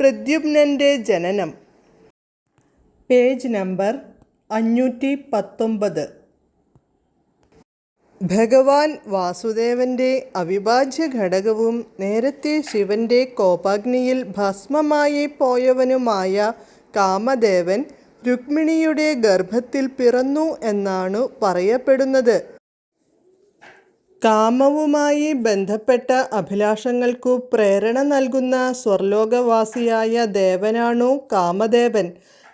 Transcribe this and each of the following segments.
പ്രദ്യുമ്നന്റെ ജനനം. Page number അഞ്ഞൂറ്റി പത്തൊമ്പത് ഭഗവാൻ വാസുദേവന്റെ അവിഭാജ്യ ഘടകവും നേരത്തെ ശിവന്റെ കോപാഗ്നിയിൽ ഭസ്മമായി പോയവനുമായ കാമദേവൻ രുക്മിണിയുടെ ഗർഭത്തിൽ പിറന്നു എന്നാണു പറയപ്പെടുന്നത്. കാമവുമായി ബന്ധപ്പെട്ട അഭിലാഷങ്ങൾക്കു പ്രേരണ നൽകുന്ന സ്വർലോകവാസിയായ ദേവനാണു കാമദേവൻ.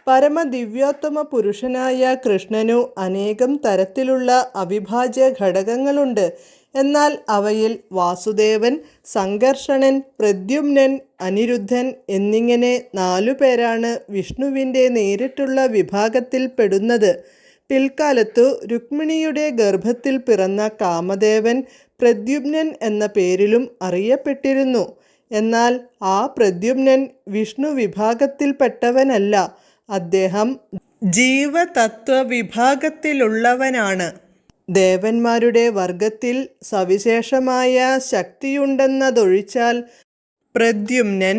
പരമദിവ്യോത്തമ പുരുഷനായ കൃഷ്ണനു അനേകം തരത്തിലുള്ള അവിഭാജ്യ ഘടകങ്ങളുണ്ട്. എന്നാൽ അവയിൽ വാസുദേവൻ സംഘർഷണൻ പ്രദ്യുമ്നൻ അനിരുദ്ധൻ എന്നിങ്ങനെ നാലു പേരാണ് വിഷ്ണുവിന്റെ നേരിട്ടുള്ള വിഭാഗത്തിൽ പെടുന്നത്. പിൽക്കാലത്തു രുക്മിണിയുടെ ഗർഭത്തിൽ പിറന്ന കാമദേവൻ പ്രദ്യുമ്നൻ എന്ന പേരിലും അറിയപ്പെട്ടിരുന്നു. എന്നാൽ ആ പ്രദ്യുമ്നൻ വിഷ്ണു വിഭാഗത്തിൽപ്പെട്ടവനല്ല. അദ്ദേഹം ജീവതത്വ വിഭാഗത്തിലുള്ളവനാണ് ദേവന്മാരുടെ വർഗത്തിൽ സവിശേഷമായ ശക്തിയുണ്ടെന്നതൊഴിച്ചാൽ പ്രദ്യുമ്നൻ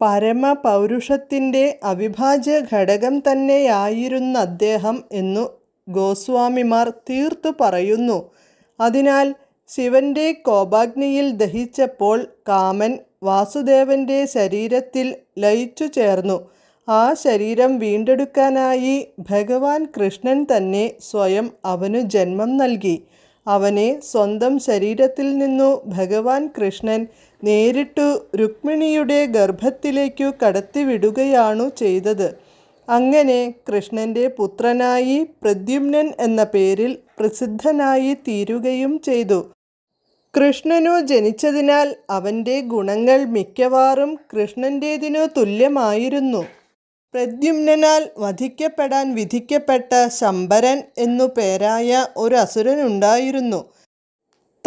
പരമപൗരുഷത്തിന്റെ അവിഭാജ്യ ഘടകം തന്നെയായിരുന്ന അദ്ദേഹം എന്നു ഗോസ്വാമിമാർ തീർത്തു പറയുന്നു. അതിനാൽ ശിവന്റെ കോപാഗ്നിയിൽ ദഹിച്ചപ്പോൾ കാമൻ വാസുദേവന്റെ ശരീരത്തിൽ ലയിച്ചു ചേർന്നു. ആ ശരീരം വീണ്ടെടുക്കാനായി ഭഗവാൻ കൃഷ്ണൻ തന്നെ സ്വയം അവനു ജന്മം നൽകി. അവനെ സ്വന്തം ശരീരത്തിൽ നിന്നു ഭഗവാൻ കൃഷ്ണൻ നേരിട്ടു രുക്മിണിയുടെ ഗർഭത്തിലേക്കു കടത്തിവിടുകയാണു ചെയ്തത്. അങ്ങനെ കൃഷ്ണന്റെ പുത്രനായി പ്രദ്യുമ്നൻ എന്ന പേരിൽ പ്രസിദ്ധനായി തീരുകയും ചെയ്തു. കൃഷ്ണനു ജനിച്ചതിനാൽ അവന്റെ ഗുണങ്ങൾ മിക്കവാറും കൃഷ്ണന്റേതിനു തുല്യമായിരുന്നു. പ്രദ്യുമ്നാൽ വധിക്കപ്പെടാൻ വിധിക്കപ്പെട്ട ശമ്പരൻ എന്നു പേരായ ഒരു അസുരനുണ്ടായിരുന്നു.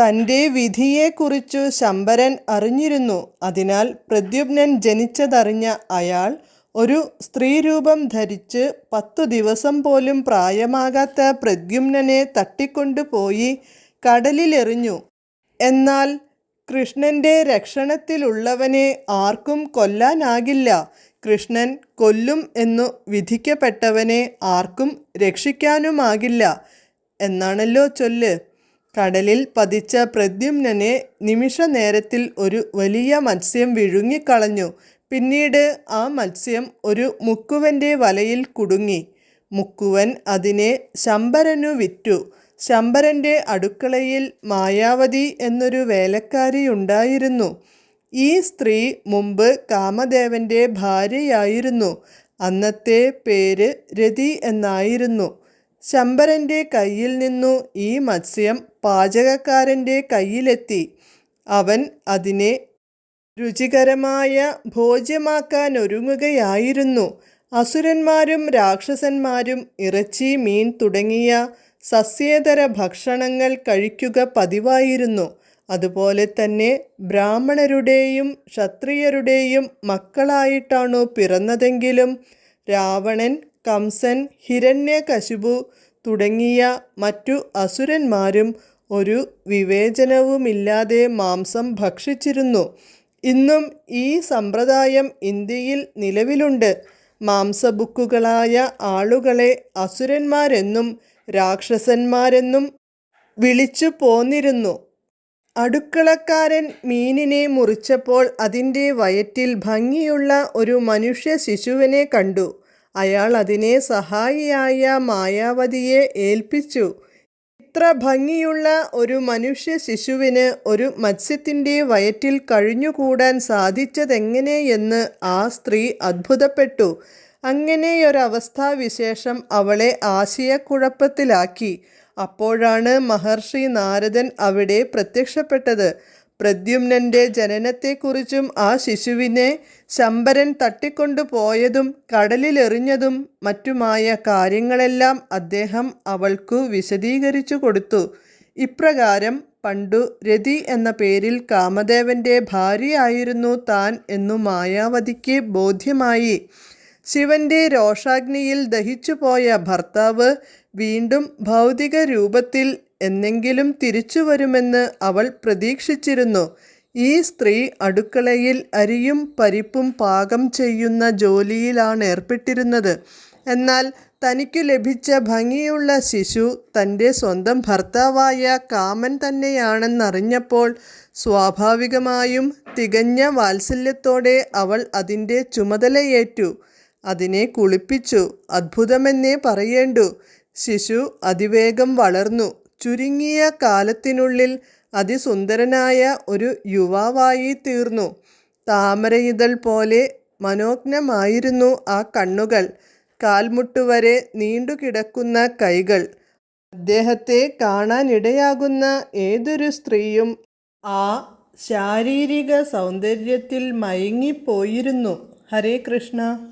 തന്റെ വിധിയെക്കുറിച്ചു ശമ്പരൻ അറിഞ്ഞിരുന്നു. അതിനാൽ പ്രദ്യുപ്നൻ ജനിച്ചതറിഞ്ഞ അയാൾ ഒരു സ്ത്രീരൂപം ധരിച്ച് പത്തു ദിവസം പോലും പ്രായമാകാത്ത പ്രദ്യുമ്നനെ തട്ടിക്കൊണ്ടുപോയി കടലിലെറിഞ്ഞു. എന്നാൽ കൃഷ്ണന്റെ രക്ഷണത്തിലുള്ളവനെ ആർക്കും കൊല്ലാനാകില്ല. കൃഷ്ണൻ കൊല്ലും എന്നു വിധിക്കപ്പെട്ടവനെ ആർക്കും രക്ഷിക്കാനുമാകില്ല. എന്നാണല്ലോ ചൊല്ല്. കടലിൽ പതിച്ച പ്രദ്യുമ്നനെ നിമിഷ നേരത്തിൽ ഒരു വലിയ മത്സ്യം വിഴുങ്ങിക്കളഞ്ഞു. പിന്നീട് ആ മത്സ്യം ഒരു മുക്കുവന്റെ വലയിൽ കുടുങ്ങി. മുക്കുവൻ അതിനെ ശമ്പരനു വിറ്റു. ശമ്പരന്റെ അടുക്കളയിൽ മായാവതി എന്നൊരു വേലക്കാരി ഉണ്ടായിരുന്നു. ഈ സ്ത്രീ മുമ്പ് കാമദേവന്റെ ഭാര്യയായിരുന്നു. അന്നത്തെ പേര് രതി എന്നായിരുന്നു. ശമ്പരന്റെ കയ്യിൽ നിന്നു ഈ മത്സ്യം പാചകക്കാരന്റെ കയ്യിലെത്തി. അവൻ അതിനെ രുചികരമായ ഭോജ്യമാക്കാനൊരുങ്ങുകയായിരുന്നു അസുരന്മാരും രാക്ഷസന്മാരും ഇറച്ചി മീൻ തുടങ്ങിയ സസ്യേതര ഭക്ഷണങ്ങൾ കഴിക്കുക പതിവായിരുന്നു. അതുപോലെ തന്നെ ബ്രാഹ്മണരുടെയും ക്ഷത്രിയരുടെയും മക്കളായിട്ടാണു പിറന്നതെങ്കിലും രാവണൻ കംസൻ ഹിരണ്യകശിപു തുടങ്ങിയ മറ്റു അസുരന്മാരും ഒരു വിവേചനവുമില്ലാതെ മാംസം ഭക്ഷിച്ചിരുന്നു. ഇന്നും ഈ സമ്പ്രദായം ഇന്ത്യയിൽ നിലവിലുണ്ട്. മാംസബുക്കുകളായ ആളുകളെ അസുരന്മാരെന്നും രാക്ഷസന്മാരെന്നും വിളിച്ചു പോന്നിരുന്നു. അടുക്കളക്കാരൻ മീനിനെ മുറിച്ചപ്പോൾ അതിന്റെ വയറ്റിൽ ഭംഗിയുള്ള ഒരു മനുഷ്യ ശിശുവിനെ കണ്ടു. അയാൾ അതിനെ സഹായിയായ മായാവതിയെ ഏൽപ്പിച്ചു. ഇത്ര ഭംഗിയുള്ള ഒരു മനുഷ്യ ശിശുവിന് ഒരു മത്സ്യത്തിന്റെ വയറ്റിൽ കഴിഞ്ഞുകൂടാൻ സാധിച്ചതെങ്ങനെയെന്ന് ആ സ്ത്രീ അത്ഭുതപ്പെട്ടു. അങ്ങനെയൊരവസ്ഥാവിശേഷം അവളെ ആശയക്കുഴപ്പത്തിലാക്കി. അപ്പോഴാണ് മഹർഷി നാരദൻ അവിടെ പ്രത്യക്ഷപ്പെട്ടത്. പ്രദ്യുമ്നന്റെ ജനനത്തെക്കുറിച്ചും ആ ശിശുവിനെ ശമ്പരൻ തട്ടിക്കൊണ്ടു പോയതും കടലിലെറിഞ്ഞതും മറ്റുമായ കാര്യങ്ങളെല്ലാം അദ്ദേഹം അവൾക്കു വിശദീകരിച്ചു കൊടുത്തു. ഇപ്രകാരം പണ്ടു രതി എന്ന പേരിൽ കാമദേവന്റെ ഭാര്യയായിരുന്നു താൻ എന്നു മായാവതിക്ക് ബോധ്യമായി. ശിവന്റെ രോഷാഗ്നിയിൽ ദഹിച്ചുപോയ ഭർത്താവ് വീണ്ടും ഭൗതിക രൂപത്തിൽ എന്നെങ്കിലും തിരിച്ചു വരുമെന്ന് അവൾ പ്രതീക്ഷിച്ചിരുന്നു. ഈ സ്ത്രീ അടുക്കളയിൽ അരിയും പരിപ്പും പാകം ചെയ്യുന്ന ജോലിയിലാണ് ഏർപ്പെട്ടിരുന്നത്. എന്നാൽ തനിക്ക് ലഭിച്ച ഭംഗിയുള്ള ശിശു തന്റെ സ്വന്തം ഭർത്താവായ കാമൻ തന്നെയാണെന്നറിഞ്ഞപ്പോൾ സ്വാഭാവികമായും തികഞ്ഞ വാത്സല്യത്തോടെ അവൾ അതിന്റെ ചുമതലയേറ്റു. അതിനെ കുളിപ്പിച്ചു. അത്ഭുതമെന്നേ പറയേണ്ടു. ശിശു അതിവേഗം വളർന്നു. ചുരുങ്ങിയ കാലത്തിനുള്ളിൽ അതിസുന്ദരനായ ഒരു യുവാവായി തീർന്നു. താമരയിതൾ പോലെ മനോജ്ഞമായിരുന്നു ആ കണ്ണുകൾ. കാൽമുട്ടുവരെ നീണ്ടുകിടക്കുന്ന കൈകൾ. അദ്ദേഹത്തെ കാണാനിടയാകുന്ന ഏതൊരു സ്ത്രീയും ആ ശാരീരിക സൗന്ദര്യത്തിൽ മയങ്ങിപ്പോയിരുന്നു. ഹരേ കൃഷ്ണ.